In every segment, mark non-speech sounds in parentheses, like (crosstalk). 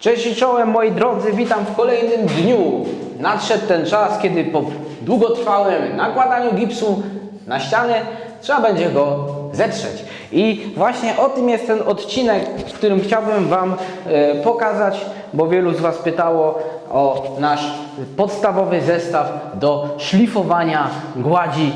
Cześć i czołem moi drodzy, witam w kolejnym dniu. Nadszedł ten czas, kiedy po długotrwałym nakładaniu gipsu na ściany trzeba będzie go zetrzeć. I właśnie o tym jest ten odcinek, w którym chciałbym Wam e, pokazać, bo wielu z Was pytało o nasz podstawowy zestaw do szlifowania gładzi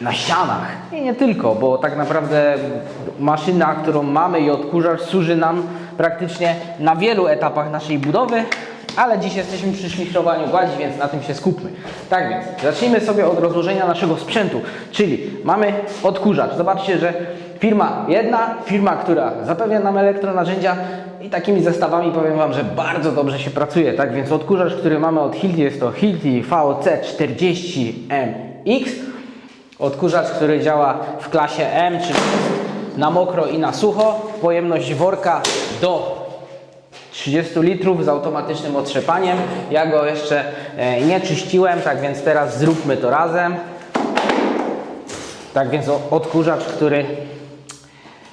na ścianach. I nie tylko, bo tak naprawdę maszyna, którą mamy i odkurzacz służy nam praktycznie na wielu etapach naszej budowy, ale dziś jesteśmy przy szlifrowaniu gładzi, więc na tym się skupmy. Tak więc, zacznijmy sobie od rozłożenia naszego sprzętu, czyli mamy odkurzacz. Zobaczcie, że firma jedna, firma, która zapewnia nam elektronarzędzia i takimi zestawami powiem Wam, że bardzo dobrze się pracuje. Tak więc odkurzacz, który mamy od Hilti jest to Hilti VOC 40MX. Odkurzacz, który działa w klasie M, czyli na mokro i na sucho. Pojemność worka do 30 litrów z automatycznym otrzepaniem. Ja go jeszcze e, nie czyściłem, tak więc teraz zróbmy to razem. Tak więc odkurzacz, który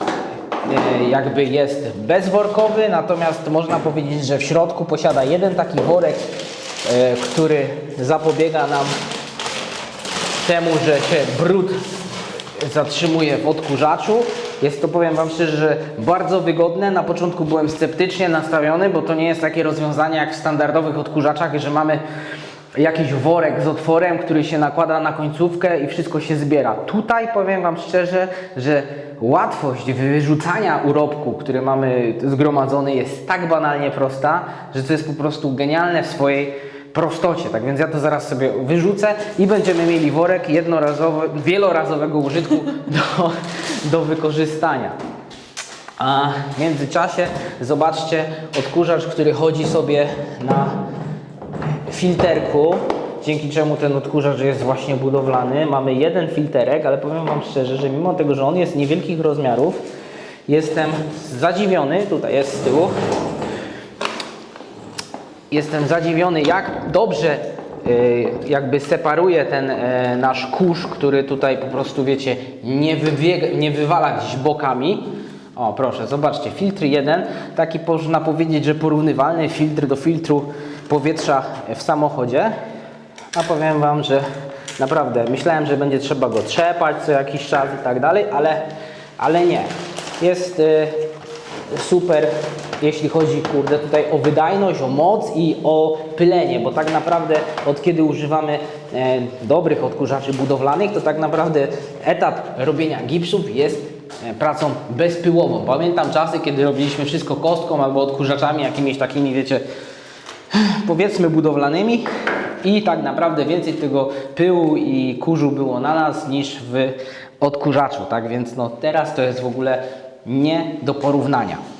e, jakby jest bezworkowy, natomiast można powiedzieć, że w środku posiada jeden taki worek, e, który zapobiega nam temu, że się brud zatrzymuje w odkurzaczu. Jest to, powiem Wam szczerze, bardzo wygodne. Na początku byłem sceptycznie nastawiony, bo to nie jest takie rozwiązanie jak w standardowych odkurzaczach, że mamy jakiś worek z otworem, który się nakłada na końcówkę i wszystko się zbiera. Tutaj powiem Wam szczerze, że łatwość wyrzucania urobku, który mamy zgromadzony jest tak banalnie prosta, że to jest po prostu genialne w swojej prostocie. Tak więc ja to zaraz sobie wyrzucę i będziemy mieli worek jednorazowy, wielorazowego użytku (laughs) do, do wykorzystania. A w międzyczasie zobaczcie odkurzacz, który chodzi sobie na filterku, dzięki czemu ten odkurzacz jest właśnie budowlany. Mamy jeden filterek, ale powiem Wam szczerze, że mimo tego, że on jest niewielkich rozmiarów, jestem zadziwiony, tutaj jest z tyłu, jestem zadziwiony, jak dobrze y, jakby separuje ten e, nasz kurz, który tutaj po prostu, wiecie, nie, wybiega, nie wywala gdzieś bokami. O, proszę, zobaczcie, filtr jeden, taki można powiedzieć, że porównywalny filtr do filtru powietrza w samochodzie. A powiem Wam, że naprawdę myślałem, że będzie trzeba go trzepać co jakiś czas i tak dalej, ale, ale nie. Jest y, super, jeśli chodzi kurde tutaj o wydajność, o moc i o pylenie, bo tak naprawdę od kiedy używamy e, dobrych odkurzaczy budowlanych, to tak naprawdę etap robienia gipsów jest e, pracą bezpyłową. Pamiętam czasy, kiedy robiliśmy wszystko kostką albo odkurzaczami jakimiś takimi, wiecie, powiedzmy budowlanymi i tak naprawdę więcej tego pyłu i kurzu było na nas niż w odkurzaczu, tak więc no teraz to jest w ogóle nie do porównania.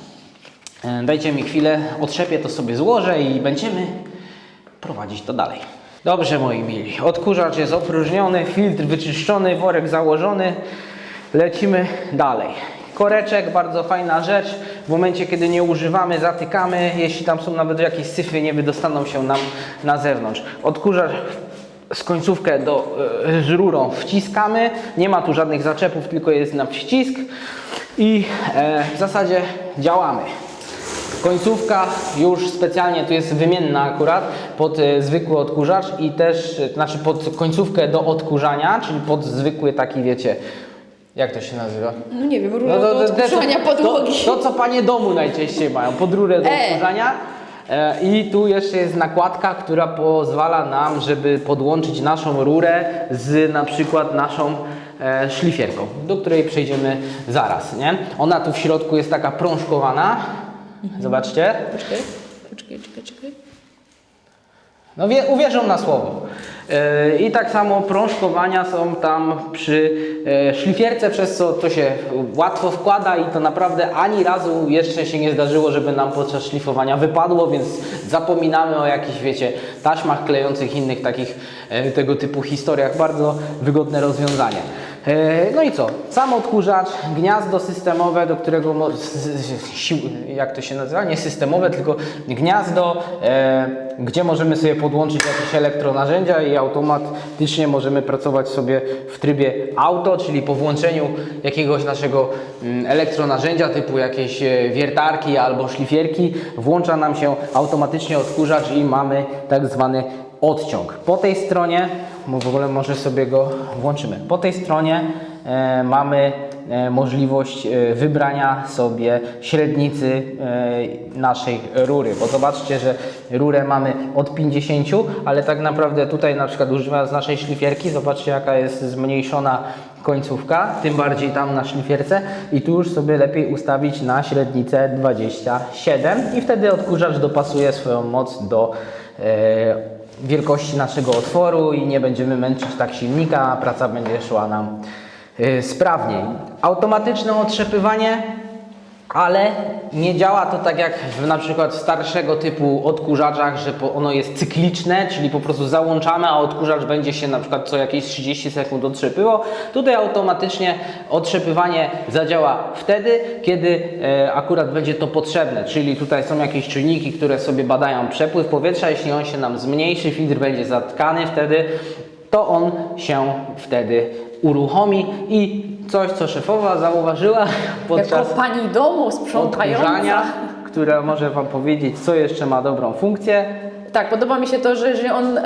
E, Dajcie mi chwilę, otrzepię to sobie złożę i będziemy prowadzić to dalej. Dobrze moi mili, odkurzacz jest opróżniony, filtr wyczyszczony, worek założony. Lecimy dalej. Koreczek, bardzo fajna rzecz. W momencie, kiedy nie używamy, zatykamy. Jeśli tam są nawet jakieś syfy, nie wydostaną się nam na zewnątrz. Odkurzacz z końcówkę do, e, z rurą wciskamy. Nie ma tu żadnych zaczepów, tylko jest na wścisk. I e, w zasadzie działamy. Końcówka już specjalnie tu jest wymienna akurat pod e, zwykły odkurzacz i też, e, znaczy pod końcówkę do odkurzania, czyli pod zwykły taki wiecie, jak to się nazywa? No nie wiem, rura do odkurzania to, podłogi. To, to co panie domu najczęściej mają, pod rurę do E. odkurzania. E, I tu jeszcze jest nakładka, która pozwala nam, żeby podłączyć naszą rurę z na przykład naszą szlifierką, do której przejdziemy zaraz. Nie? Ona tu w środku jest taka prążkowana. Zobaczcie. Poczekaj, poczekaj, czekaj, czekaj. No wie, uwierzą na słowo. Yy, I tak samo prążkowania są tam przy e, szlifierce, przez co to się łatwo wkłada i to naprawdę ani razu jeszcze się nie zdarzyło, żeby nam podczas szlifowania wypadło, więc zapominamy o jakichś, wiecie, taśmach klejących, innych takich e, tego typu historiach. Bardzo wygodne rozwiązanie. E, No i co? Sam odkurzacz, gniazdo systemowe, do którego, jak to się nazywa? Nie systemowe, tylko gniazdo, e, gdzie możemy sobie podłączyć jakieś elektronarzędzia i automatycznie możemy pracować sobie w trybie auto, czyli po włączeniu jakiegoś naszego mm, elektronarzędzia typu jakieś e, wiertarki albo szlifierki, włącza nam się automatycznie odkurzacz i mamy tak zwany odciąg. Po tej stronie, bo w ogóle może sobie go włączymy. Po tej stronie e, mamy e, możliwość e, wybrania sobie średnicy naszej rury, bo zobaczcie, że rurę mamy od 50, ale tak naprawdę tutaj na przykład używając naszej szlifierki, zobaczcie jaka jest zmniejszona końcówka, tym bardziej tam na szlifierce. I tu już sobie lepiej ustawić na średnicę 27 i wtedy odkurzacz dopasuje swoją moc do wielkości naszego otworu i nie będziemy męczyć tak silnika, a praca będzie szła nam y, sprawniej. Automatyczne otrzepywanie, ale nie działa to tak jak w na przykład starszego typu odkurzaczach, że ono jest cykliczne, czyli po prostu załączamy, a odkurzacz będzie się na przykład co jakieś 30 sekund otrzepywał. Tutaj automatycznie otrzepywanie zadziała wtedy, kiedy e, akurat będzie to potrzebne, czyli tutaj są jakieś czynniki, które sobie badają przepływ powietrza, jeśli on się nam zmniejszy, filtr będzie zatkany wtedy, to on się wtedy uruchomi i coś, co szefowa zauważyła podczas Jako pani domu sprzątająca. która może Wam powiedzieć, co jeszcze ma dobrą funkcję. Tak, podoba mi się to, że jeżeli on em,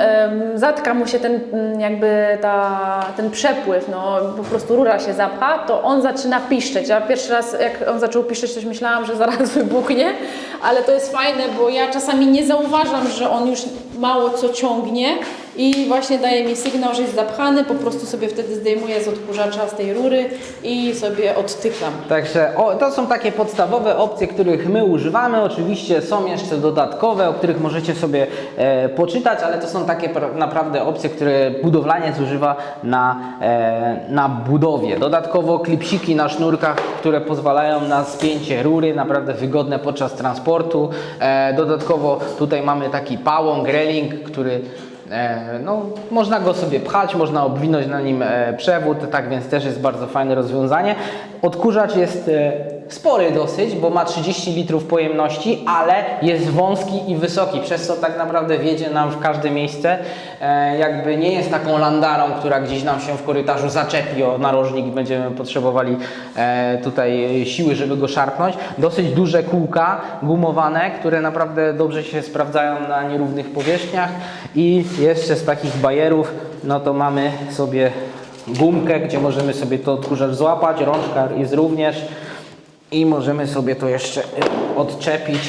zatka mu się ten mm, jakby ta, ten przepływ, no po prostu rura się zapcha, to on zaczyna piszczeć. Ja pierwszy raz jak on zaczął piszczeć, myślałam, że zaraz (laughs) wybuchnie, ale to jest fajne, bo ja czasami nie zauważam, że on już mało co ciągnie i właśnie daje mi sygnał, że jest zapchany, po prostu sobie wtedy zdejmuję z odkurzacza z tej rury i sobie odtykam. Także o, to są takie podstawowe opcje, których my używamy. Oczywiście są jeszcze dodatkowe, o których możecie sobie e, poczytać, ale to są takie pra- naprawdę opcje, które budowlaniec używa na, e, na budowie. Dodatkowo klipsiki na sznurkach, które pozwalają na spięcie rury, naprawdę wygodne podczas transportu. E, dodatkowo tutaj mamy taki pałąk, reling, który No, można go sobie pchać, można obwinąć na nim e, przewód, tak więc też jest bardzo fajne rozwiązanie. Odkurzacz jest e, spory dosyć, bo ma 30 litrów pojemności, ale jest wąski i wysoki, przez co tak naprawdę wjedzie nam w każde miejsce. E, Jakby nie jest taką landarą, która gdzieś nam się w korytarzu zaczepi o narożnik i będziemy potrzebowali e, tutaj siły, żeby go szarpnąć. Dosyć duże kółka gumowane, które naprawdę dobrze się sprawdzają na nierównych powierzchniach i jeszcze z takich bajerów, no to mamy sobie gumkę, gdzie możemy sobie to odkurzacz złapać, rączka jest również i możemy sobie to jeszcze y, odczepić.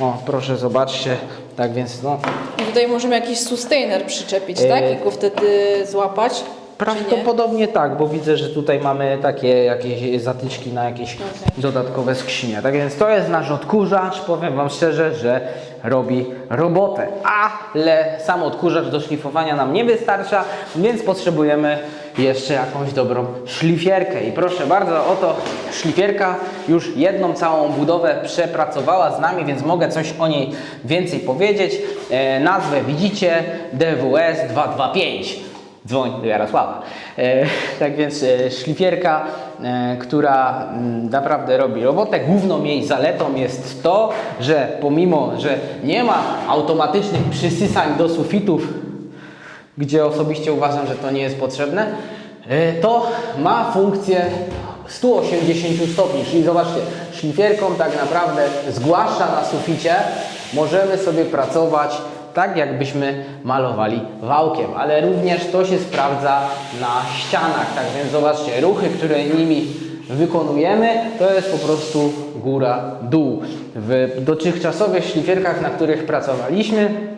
O, proszę zobaczcie, tak więc no, I tutaj możemy jakiś sustainer przyczepić, E, tak? I go wtedy złapać. Prawdopodobnie tak, bo widzę, że tutaj mamy takie jakieś zatyczki na jakieś Okej. dodatkowe skrzynie. Tak więc to jest nasz odkurzacz. Powiem Wam szczerze, że robi robotę. Ale sam odkurzacz do szlifowania nam nie wystarcza, więc potrzebujemy jeszcze jakąś dobrą szlifierkę. I proszę bardzo, oto szlifierka już jedną całą budowę przepracowała z nami, więc mogę coś o niej więcej powiedzieć. E, nazwę widzicie DWS 225 dzwoń do Jarosława. E, (laughs) tak więc e, szlifierka, e, która mm, naprawdę robi robotę. Główną jej zaletą jest to, że pomimo, że nie ma automatycznych przysysań do sufitów, gdzie osobiście uważam, że to nie jest potrzebne, e, to ma funkcję 180 stopni, czyli zobaczcie, szlifierką tak naprawdę zgłasza na suficie, możemy sobie pracować tak jakbyśmy malowali wałkiem, ale również to się sprawdza na ścianach, tak więc zobaczcie, ruchy, które nimi wykonujemy, to jest po prostu góra-dół. W dotychczasowych szlifierkach, na których pracowaliśmy,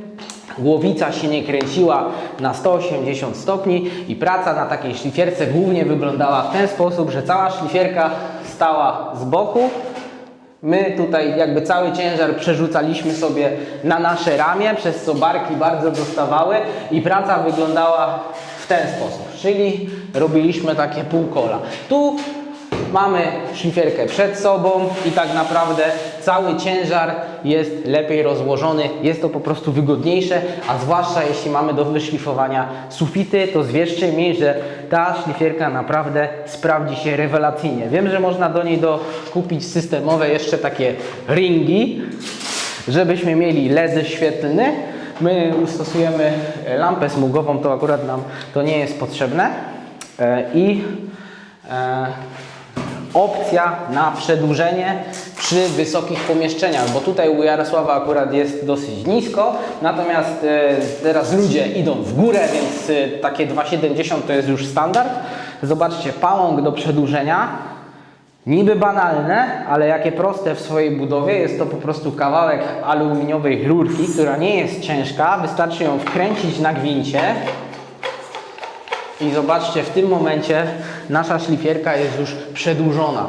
Głowica się nie kręciła na 180 stopni i praca na takiej szlifierce głównie wyglądała w ten sposób, że cała szlifierka stała z boku. My tutaj jakby cały ciężar przerzucaliśmy sobie na nasze ramię, przez co barki bardzo dostawały i praca wyglądała w ten sposób, czyli robiliśmy takie półkola. Tu mamy szlifierkę przed sobą i tak naprawdę cały ciężar jest lepiej rozłożony, jest to po prostu wygodniejsze, a zwłaszcza jeśli mamy do wyszlifowania sufity, to zwierzcie mi, że ta szlifierka naprawdę sprawdzi się rewelacyjnie. Wiem, że można do niej do kupić systemowe jeszcze takie ringi, żebyśmy mieli LED świetlny. My stosujemy lampę smugową, to akurat nam to nie jest potrzebne. E, I e, opcja na przedłużenie przy wysokich pomieszczeniach, bo tutaj u Jarosława akurat jest dosyć nisko, natomiast e, teraz ludzie idą w górę, więc e, takie 2,70 to jest już standard. Zobaczcie, pałąk do przedłużenia, niby banalne, ale jakie proste w swojej budowie, jest to po prostu kawałek aluminiowej rurki, która nie jest ciężka, wystarczy ją wkręcić na gwincie i zobaczcie, w tym momencie nasza szlifierka jest już przedłużona.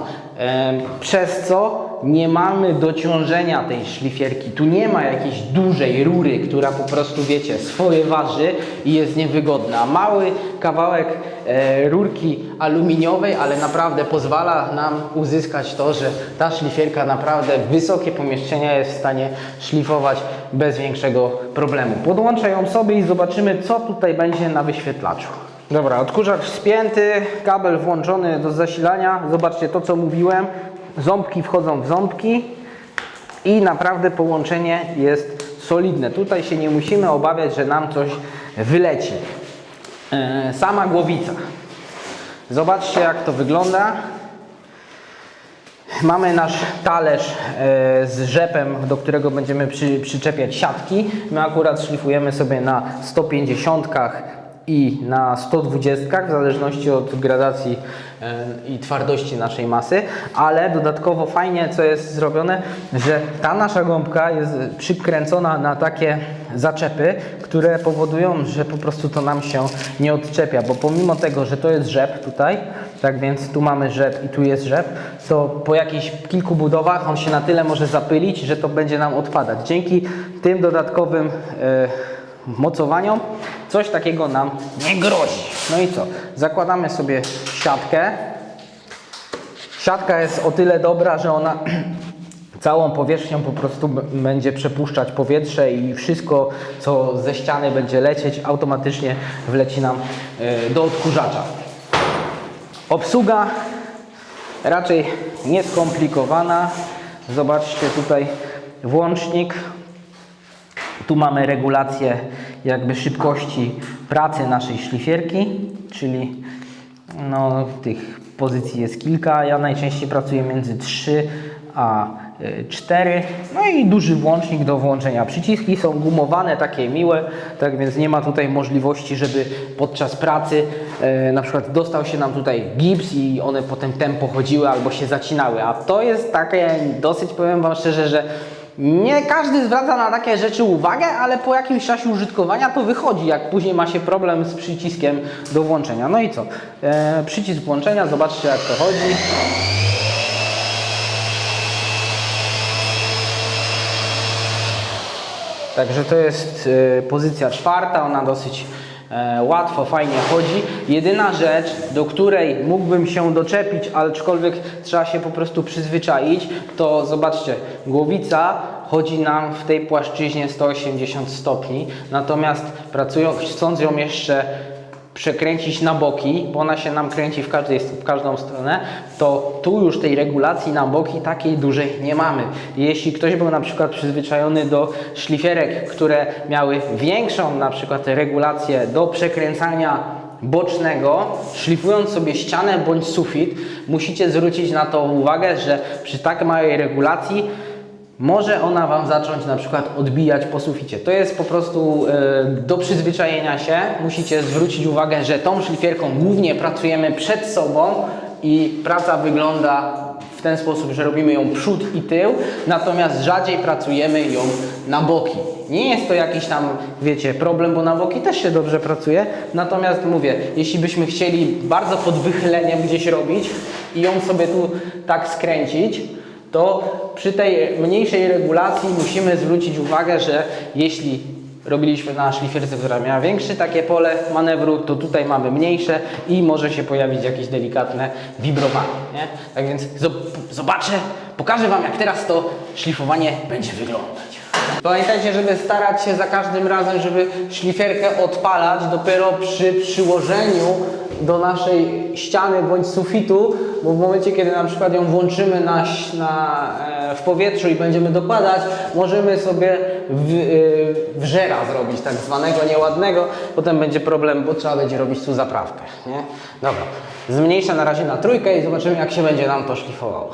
Przez co nie mamy dociążenia tej szlifierki. Tu nie ma jakiejś dużej rury, która po prostu, wiecie, swoje waży i jest niewygodna. Mały kawałek e, rurki aluminiowej, ale naprawdę pozwala nam uzyskać to, że ta szlifierka naprawdę wysokie pomieszczenia jest w stanie szlifować bez większego problemu. Podłączę ją sobie i zobaczymy, co tutaj będzie na wyświetlaczu. Dobra, odkurzacz spięty, kabel włączony do zasilania. Zobaczcie to, co mówiłem. Ząbki wchodzą w ząbki i naprawdę połączenie jest solidne. Tutaj się nie musimy obawiać, że nam coś wyleci. E, Sama głowica. Zobaczcie, jak to wygląda. Mamy nasz talerz e, z rzepem, do którego będziemy przy, przyczepiać siatki. My akurat szlifujemy sobie na 150 i na 120, w zależności od gradacji e, i twardości naszej masy, ale dodatkowo fajnie, co jest zrobione, że ta nasza gąbka jest przykręcona na takie zaczepy, które powodują, że po prostu to nam się nie odczepia, bo pomimo tego, że to jest rzep tutaj, tak więc tu mamy rzep i tu jest rzep, to po jakichś kilku budowach on się na tyle może zapylić, że to będzie nam odpadać. Dzięki tym dodatkowym e, mocowaniom coś takiego nam nie grozi. No i co? Zakładamy sobie siatkę. Siatka jest o tyle dobra, że ona (clears throat) całą powierzchnią po prostu będzie przepuszczać powietrze i wszystko, co ze ściany będzie lecieć, automatycznie wleci nam e, do odkurzacza. Obsługa raczej nieskomplikowana. Zobaczcie tutaj włącznik. Tu mamy regulację jakby szybkości pracy naszej szlifierki, czyli no, tych pozycji jest kilka. Ja najczęściej pracuję między 3 a y, 4. No i duży włącznik do włączenia. Przyciski są gumowane, takie miłe, tak więc nie ma tutaj możliwości, żeby podczas pracy e, na przykład dostał się nam tutaj gips i one potem tempo chodziły albo się zacinały. A to jest takie dosyć, powiem Wam szczerze, że nie każdy zwraca na takie rzeczy uwagę, ale po jakimś czasie użytkowania to wychodzi, jak później ma się problem z przyciskiem do włączenia. No i co? E, przycisk włączenia, zobaczcie jak to chodzi. Także to jest e, pozycja czwarta, ona dosyć łatwo, fajnie chodzi. Jedyna rzecz, do której mógłbym się doczepić, aczkolwiek trzeba się po prostu przyzwyczaić, to zobaczcie, głowica chodzi nam w tej płaszczyźnie 180 stopni, natomiast pracując, chcąc ją jeszcze przekręcić na boki, bo ona się nam kręci w, każdej, w każdą stronę, to tu już tej regulacji na boki takiej dużej nie mamy. Jeśli ktoś był na przykład przyzwyczajony do szlifierek, które miały większą na przykład regulację do przekręcania bocznego, szlifując sobie ścianę bądź sufit, musicie zwrócić na to uwagę, że przy tak małej regulacji może ona Wam zacząć na przykład odbijać po suficie. To jest po prostu e, do przyzwyczajenia się. Musicie zwrócić uwagę, że tą szlifierką głównie pracujemy przed sobą i praca wygląda w ten sposób, że robimy ją przód i tył, natomiast rzadziej pracujemy ją na boki. Nie jest to jakiś tam, wiecie, problem, bo na boki też się dobrze pracuje. Natomiast mówię, jeśli byśmy chcieli bardzo pod wychyleniem gdzieś robić i ją sobie tu tak skręcić, to przy tej mniejszej regulacji musimy zwrócić uwagę, że jeśli robiliśmy na szlifierce, która miała większe takie pole manewru, to tutaj mamy mniejsze i może się pojawić jakieś delikatne wibrowanie. Nie? Tak więc zob- zobaczę, pokażę Wam jak teraz to szlifowanie będzie wyglądać. Pamiętajcie, żeby starać się za każdym razem, żeby szlifierkę odpalać dopiero przy przyłożeniu do naszej ściany bądź sufitu, bo w momencie, kiedy na przykład ją włączymy na, na, e, w powietrzu i będziemy dokładać, możemy sobie w, e, wżera zrobić, tak zwanego nieładnego. Potem będzie problem, bo trzeba będzie robić tu zaprawkę. Nie? Dobra, zmniejszę na razie na trójkę i zobaczymy, jak się będzie nam to szlifowało.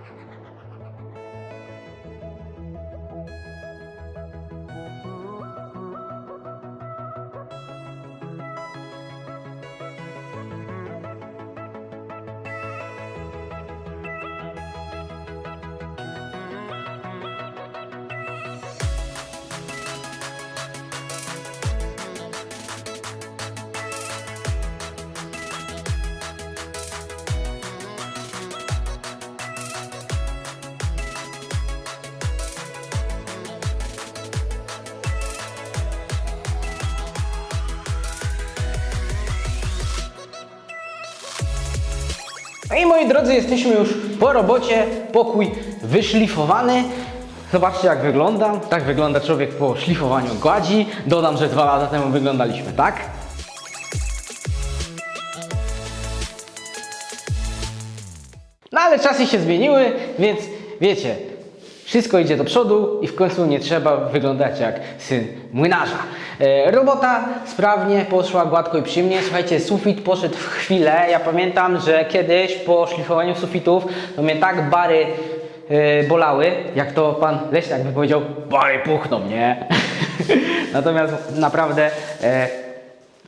No i moi drodzy, jesteśmy już po robocie, pokój wyszlifowany. Zobaczcie jak wygląda. Tak wygląda człowiek po szlifowaniu gładzi. Dodam, że dwa lata temu wyglądaliśmy tak. No ale czasy się zmieniły, więc wiecie, wszystko idzie do przodu i w końcu nie trzeba wyglądać jak syn młynarza. E, robota sprawnie poszła gładko i przyjemnie. Słuchajcie, sufit poszedł w chwilę. Ja pamiętam, że kiedyś po szlifowaniu sufitów to mnie tak bary e, bolały, jak to pan Leśniak by powiedział, bary puchną, nie? (laughs) Natomiast naprawdę e,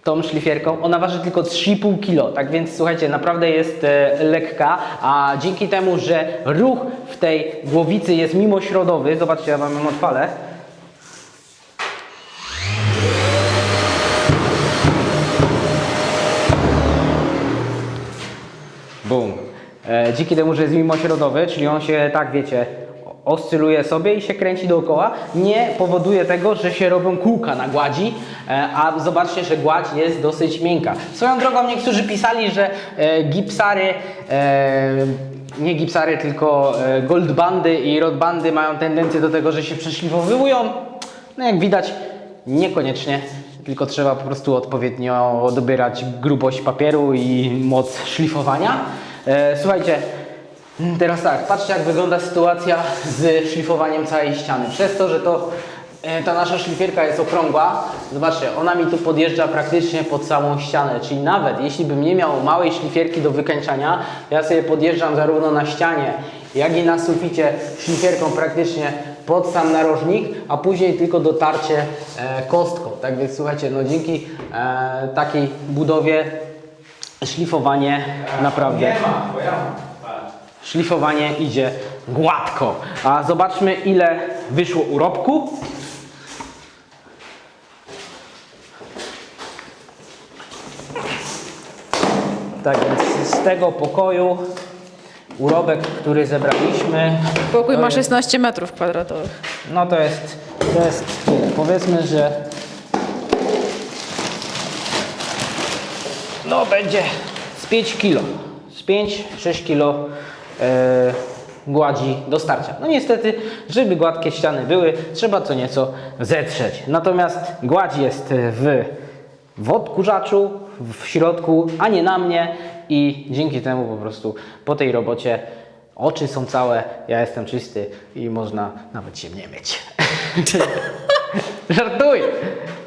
tą szlifierką. Ona waży tylko 3,5 kg, tak więc słuchajcie, naprawdę jest e, lekka, a dzięki temu, że ruch w tej głowicy jest mimośrodowy, zobaczcie, ja wam ją odpalę. E, dzięki temu, że jest mimośrodowy, czyli on się tak wiecie, oscyluje sobie i się kręci dookoła, nie powoduje tego, że się robią kółka na gładzi, e, a zobaczcie, że gładź jest dosyć miękka. Swoją drogą niektórzy pisali, że e, gipsary, nie gipsary, tylko goldbandy i rodbandy mają tendencję do tego, że się przeszlifowują. No jak widać, niekoniecznie, tylko trzeba po prostu odpowiednio dobierać grubość papieru i moc szlifowania. E, słuchajcie, teraz tak, patrzcie jak wygląda sytuacja z szlifowaniem całej ściany. Przez to, że to e, ta nasza szlifierka jest okrągła, zobaczcie, ona mi tu podjeżdża praktycznie pod samą ścianę, czyli nawet jeśli bym nie miał małej szlifierki do wykańczania, ja sobie podjeżdżam zarówno na ścianie, jak i na suficie szlifierką praktycznie pod sam narożnik, a później tylko dotarcie e, kostką. Tak więc słuchajcie, no dzięki e, takiej budowie szlifowanie naprawdę szlifowanie idzie gładko. A zobaczmy ile wyszło urobku. Tak więc z tego pokoju urobek, który zebraliśmy, Pokój to ma jest- 16 metrów kwadratowych. no to jest, to jest tyle. Powiedzmy, że no będzie z 5 kilo. Z 5-6 kilo e, gładzi do starcia. No niestety, żeby gładkie ściany były, trzeba co nieco zetrzeć. Natomiast gładź jest w, w odkurzaczu, w środku, a nie na mnie i dzięki temu po prostu po tej robocie Oczy są całe, ja jestem czysty i można nawet się nie myć. (laughs) Żartuję.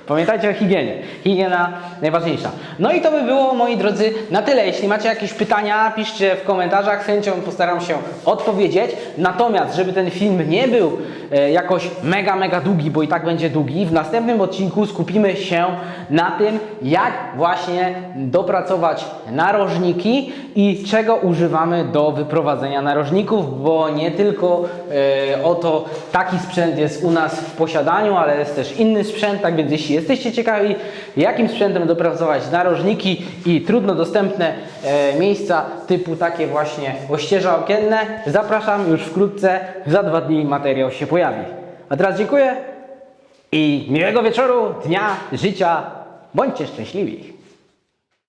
Pamiętajcie o higienie. Higiena najważniejsza. No i to by było, moi drodzy, na tyle. Jeśli macie jakieś pytania, piszcie w komentarzach. Chęcią postaram się odpowiedzieć. Natomiast, żeby ten film nie był e, jakoś mega, mega długi, bo i tak będzie długi, w następnym odcinku skupimy się na tym, jak właśnie dopracować narożniki i czego używamy do wyprowadzenia narożników, bo nie tylko e, oto taki sprzęt jest u nas w posiadaniu, ale jest też inny sprzęt, tak więc jeśli jesteście ciekawi, jakim sprzętem dopracować narożniki i trudno dostępne e, miejsca typu takie właśnie ościeża okienne, zapraszam już wkrótce, za dwa dni materiał się pojawi. A teraz dziękuję i miłego wieczoru, dnia, życia, bądźcie szczęśliwi.